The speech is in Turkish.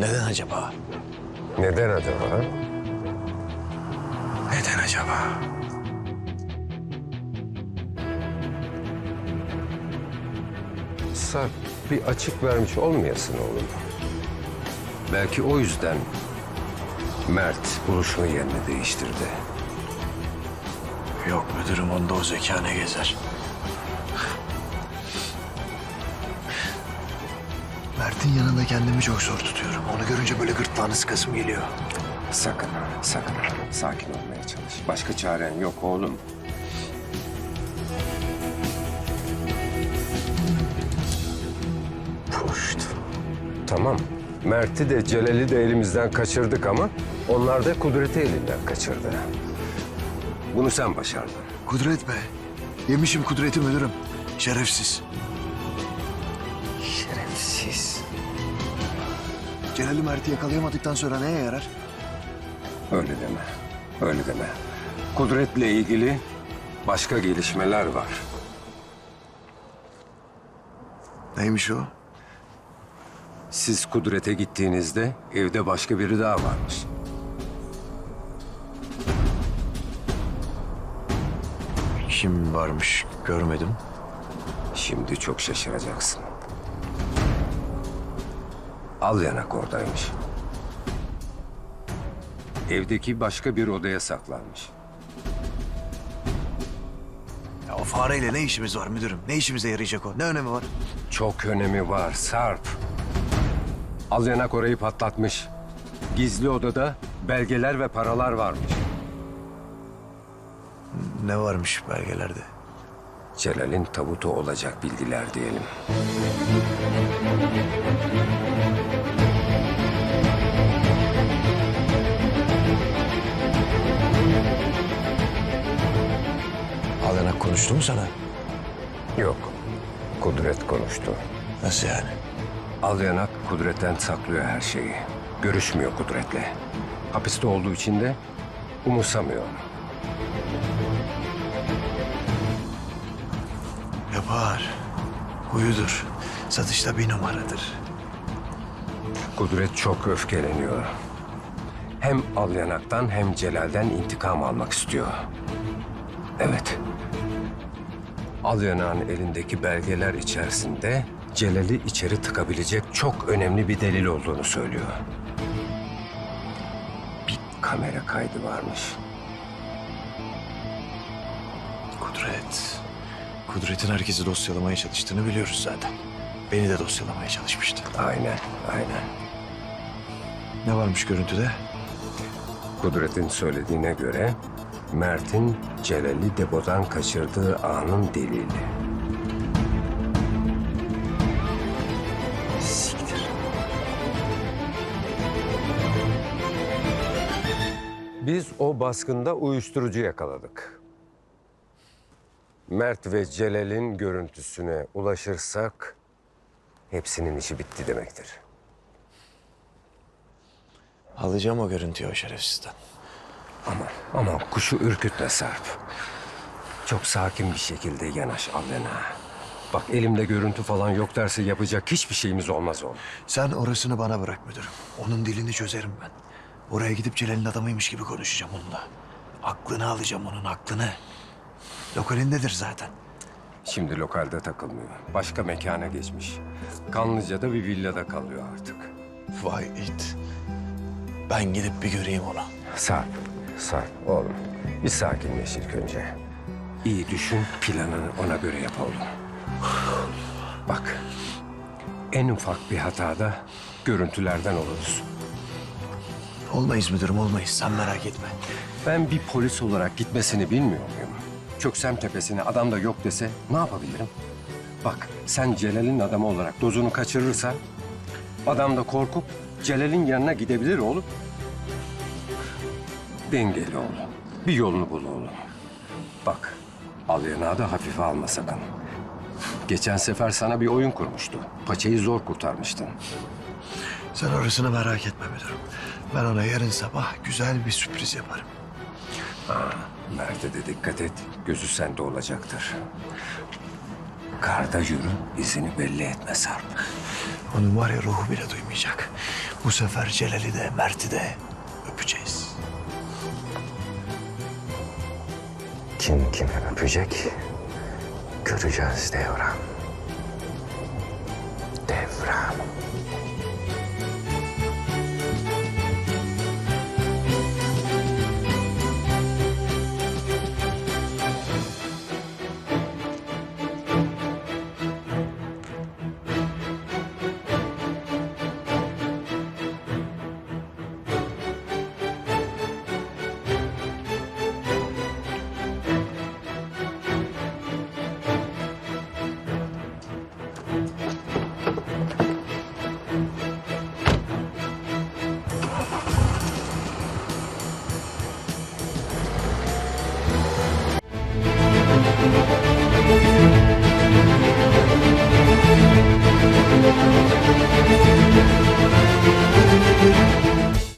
Neden acaba? Neden acaba? Neden acaba? Sarp bir açık vermiş olmayasın oğlum. Belki o yüzden Mert buluşma yerini değiştirdi. Yok müdürüm onda o zeka ne gezer. Mert'in yanında kendimi çok zor tutuyorum. Onu görünce böyle gırtlağını sıkasım geliyor. Sakın, sakın. Sakin olmaya çalış. Başka çaren yok oğlum. Puşt. Tamam. Mert'i de Celal'i de elimizden kaçırdık ama onlar da Kudret'i elinden kaçırdı. Bunu sen başardın. Kudret be. Yemişim kudreti müdürüm. Şerefsiz. Celal'i Mert'i yakalayamadıktan sonra neye yarar? Öyle deme. Öyle deme. Kudret'le ilgili başka gelişmeler var. Neymiş o? Siz Kudret'e gittiğinizde evde başka biri daha varmış. Kim varmış görmedim. Şimdi çok şaşıracaksın. Al yanak oradaymış. Evdeki başka bir odaya saklanmış. Ya o fareyle ne işimiz var müdürüm? Ne işimize yarayacak o? Ne önemi var? Çok önemi var Sarp. Al yanak orayı patlatmış. Gizli odada belgeler ve paralar varmış. Ne varmış belgelerde? Celal'in tabutu olacak bilgiler diyelim. Konuştu mu sana? Yok. Kudret konuştu. Nasıl yani? Al yanak Kudret'ten saklıyor her şeyi. Görüşmüyor Kudret'le. Hapiste olduğu için de umursamıyor onu. Yapar. Huyudur. Satışta bir numaradır. Kudret çok öfkeleniyor. Hem Alyanak'tan hem Celal'den intikam almak istiyor. Evet. Alyanak'ın elindeki belgeler içerisinde Celal'i içeri tıkabilecek çok önemli bir delil olduğunu söylüyor. Bir kamera kaydı varmış. Kudret. Kudret'in herkesi dosyalamaya çalıştığını biliyoruz zaten. Beni de dosyalamaya çalışmıştı. Aynen, aynen. Ne varmış görüntüde? Kudret'in söylediğine göre Mert'in Celal'i depodan kaçırdığı anın delili. Siktir. Biz o baskında uyuşturucu yakaladık. Mert ve Celal'in görüntüsüne ulaşırsak hepsinin işi bitti demektir. Alacağım o görüntüyü o şerefsizden. Aman, aman kuşu ürkütme Sarp. Çok sakin bir şekilde yanaş Alena. Bak elimde görüntü falan yok derse yapacak hiçbir şeyimiz olmaz oğlum. Sen orasını bana bırak müdürüm. Onun dilini çözerim ben. Oraya gidip Celal'in adamıymış gibi konuşacağım onunla. Aklını alacağım onun aklını. Lokalindedir zaten. Şimdi lokalde takılmıyor. Başka mekana geçmiş. Kanlıca'da bir villada kalıyor artık. Vay it. Ben gidip bir göreyim onu. Sarp, Sarp oğlum. Bir sakinleş ilk önce. İyi düşün, planını ona göre yap oğlum. Bak, en ufak bir hatada görüntülerden oluruz. Olmayız müdürüm olmayız. Sen merak etme. Ben bir polis olarak gitmesini bilmiyor muyum? Çöksem tepesine adam da yok dese ne yapabilirim? Bak sen Celal'in adamı olarak dozunu kaçırırsa adam da korkup Celal'in yanına gidebilir oğlum. Dengeli ol. Bir yolunu bul oğlum. Bak al yanağı da hafife alma sakın. Geçen sefer sana bir oyun kurmuştu. Paçayı zor kurtarmıştın. Sen orasını merak etme müdürüm. Ben ona yarın sabah güzel bir sürpriz yaparım. Mert'e de dikkat et. Gözü sende olacaktır. Karda yürü, izini belli etme Sarp. Onun var ya ruhu bile duymayacak. Bu sefer Celal'i de Mert'i de öpeceğiz. Kim kimi öpecek göreceğiz Devran. Devran.